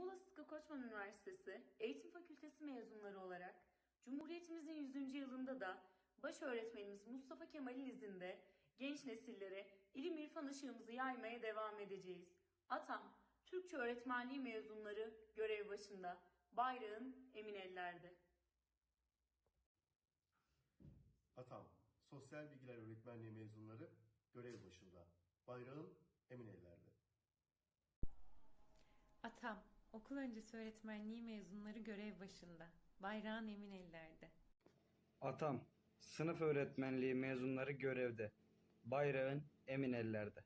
Muğla Sıtkı Koçman Üniversitesi Eğitim Fakültesi mezunları olarak Cumhuriyetimizin 100. yılında da baş öğretmenimiz Mustafa Kemal'in izinde genç nesillere ilim irfan ışığımızı yaymaya devam edeceğiz. Atam, Türkçe öğretmenliği mezunları görev başında, bayrağın emin ellerde. Atam, Sosyal Bilgiler Öğretmenliği mezunları görev başında. Bayrağın emin ellerde. Atam, okul öncesi öğretmenliği mezunları görev başında. Bayrağın emin ellerde. Atam, sınıf öğretmenliği mezunları görevde. Bayrağın emin ellerde.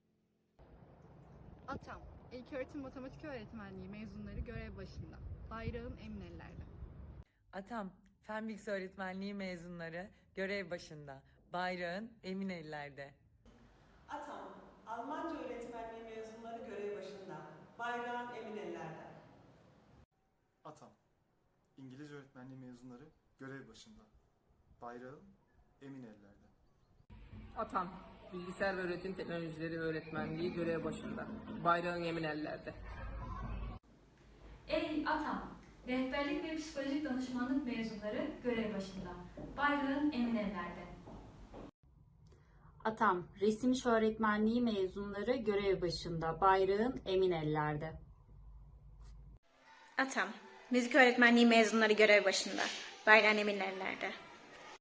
Atam, İlköğretim Matematik Öğretmenliği mezunları görev başında. Bayrağın emin ellerde. Atam, Fen Bilgisi Öğretmenliği mezunları görev başında. Bayrağın emin ellerde. Atam, Almanca öğretmenliği mezunları görev başında. Bayrağın emin ellerde. İngiliz öğretmenliği mezunları görev başında. Bayrağın emin ellerde. Atam, Bilgisayar ve Öğretim Teknolojileri Öğretmenliği görev başında. Bayrağın emin ellerde. Ey atam! Rehberlik ve psikolojik danışmanlık mezunları görev başında. Bayrağın emin ellerde. Atam, resim iş öğretmenliği mezunları görev başında, bayrağın emin ellerde. Atam, müzik öğretmenliği mezunları görev başında. Bayrağın emin ellerde.